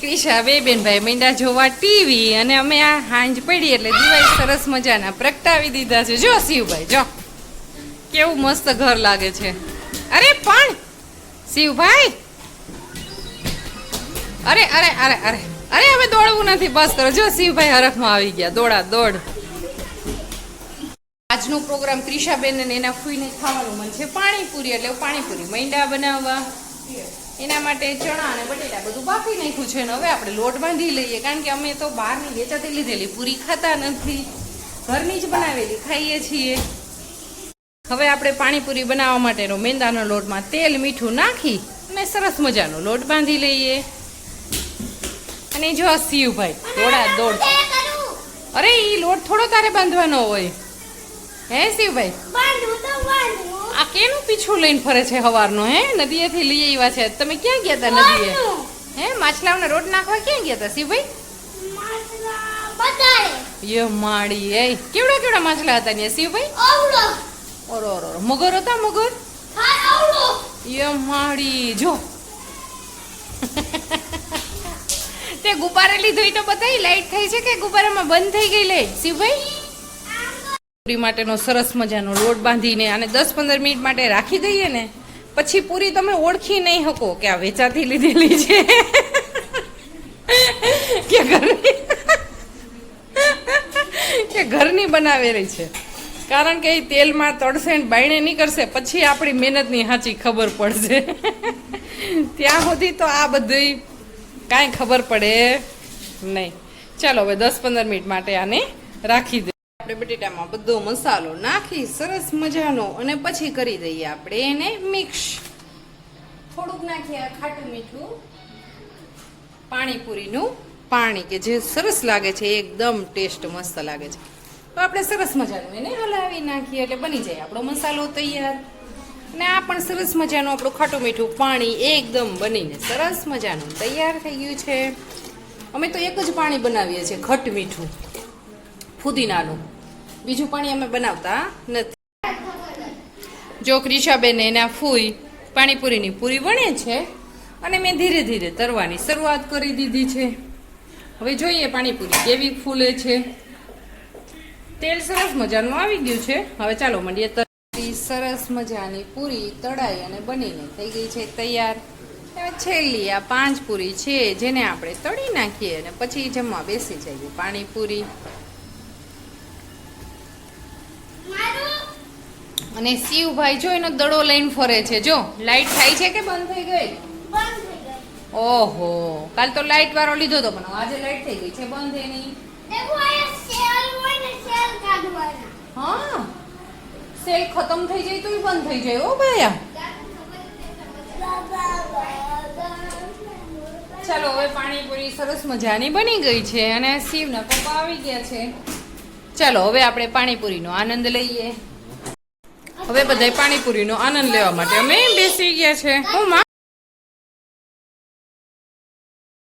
ક્રિશા બે બેન ભાઈ મીંડા જોવા ટીવી અને અમે આ હાંજ પડી એટલે દિવાળી સરસ મજાના પ્રગટાવી દીધા છે. જો શિવભાઈ, જો. કેવું મસ્ત ઘર લાગે છે. અરે, પણ શિવભાઈ! અરે અરે અરે અરે અરે, હવે દોડવું નથી, બસ કરો. જો શિવભાઈ હરખમાં આવી ગયા. દોડા, દોડ. આજનો પ્રોગ્રામ ક્રિશાબેન અને એના ફૂઈને ખાવાનું મન છે પાણીપુરી, એટલે પાણીપુરી. મૈંડા બનાવવા. એના માટે ચણા અને બટેટા બધું બાફી નાખ્યું છે ને હવે આપણે લોટ બાંધી લઈએ. કારણ કે અમે તો બહારની વેચાતી લીધેલી પૂરી ખાતા નથી. ઘરની જ બનાવેલી ખાઈએ છીએ. હવે આપણે પાણીપુરી બનાવવા માટેનો મેંદાનો લોટમાં તેલ મીઠું નાખી અને સરસ મજાનો લોટ બાંધી લઈએ. અને જો શિવભાઈ દોડા દોડ. અરે ઈ લોટ થોડો તારે બાંધવાનો હોય. હે શિવભાઈ આ કેનું પીછું લઈને ફરે છે હવારનો હે? નદીએથી લઈ આવ્યા છે. તમે ક્યાં ગયા હતા નદીએ? હે માછલાઓને રોડ નાખવા ક્યાં ગયા હતા શિવભાઈ? યે માડી એ કેવડા કેવડા માછલા હતા ને શિવભાઈ? ઓરો ઓરો. મગર હતા મગર? યે માડી જો. તે ગુબ્બારે લીધો તો બધાય લાઈટ થઈ છે કે ગુબ્બારામાં બંધ થઈ ગઈ લાઈટ શિવભાઈ? પૂરી માટેનો સરસ મજાનો લોટ બાંધીને અને દસ પંદર મિનિટ માટે રાખી દઈએ ને, પછી પૂરી તમે ઓળખી નહીં શકો કે આ વેચાતી લીધેલી છે. કે ઘરની કે ઘરની બનાવેલી છે. કારણ કે એ તેલમાં તળશે ને બાયણે નહીં કરશે પછી આપણી મહેનતની સાચી ખબર પડશે. ત્યાં સુધી તો આ બધી કાંઈ ખબર પડે નહીં. ચાલો હવે દસ પંદર મિનિટ માટે આને રાખી દઈએ આપણે બટેટામાં બધો મસાલો નાખી, સરસ મજાનો, અને પછી કરી દઈએ આપણે એને મિક્સ. થોડુંક નાખીએ ખાટું મીઠું. પાણીપુરીનું પાણી કે જે સરસ લાગે છે, એકદમ ટેસ્ટ મસ્ત લાગે છે. તો આપણે સરસ મજાનું એને હલાવી નાખીએ એટલે બની જાય આપણો મસાલો તૈયાર. ને આ પણ સરસ મજાનું આપણું ખાટું મીઠું પાણી એકદમ બનીને સરસ મજાનું તૈયાર થઈ ગયું છે. અમે તો એક જ પાણી બનાવીએ છીએ ખટ મીઠું. ફુદીનાનું. બીજું પાણી અમે બનાવતા નથી. જો ક્રિશાબેન એના ફૂઈ, પાણીપુરીની પૂરી વણે છે અને મેં ધીરે ધીરે તરવાની શરૂઆત કરી દીધી છે. હવે જોઈએ પાણીપુરી કેવી ફૂલે છે. તેલ સરસ મજાનું આવી ગયું છે. હવે ચાલો મંડીએ તરતી સરસ મજાની પૂરી તળાઈ અને બનીને થઈ ગઈ છે તૈયાર. હવે છેલ્લી આ પાંચ પૂરી છે, જેને આપણે તળી નાખીએ અને પછી જમવા બેસી જઈએ પાણીપુરી. અને શિવભાઈ જો એનો દડો લઈને ફરે છે જો. લાઈટ થાય છે કે બંધ થઈ ગઈ? ઓહો. કાલ તો લાઈટ વાળો લીધો તો પણ આજે લાઈટ થઈ ગઈ છે બંધ એની હા. સેલ ખતમ થઈ જાય તો બંધ થઈ જાય ઓ ભાયા ચાલો હવે પાણીપુરી સરસ મજાની બની ગઈ છે અને શિવના પપ્પા આવી ગયા છે. ચાલો હવે આપણે પાણીપુરીનો આનંદ લઈએ. હવે બધાય પાણીપુરીનો આનંદ લેવા માટે અમે બેસી ગયા છે. હું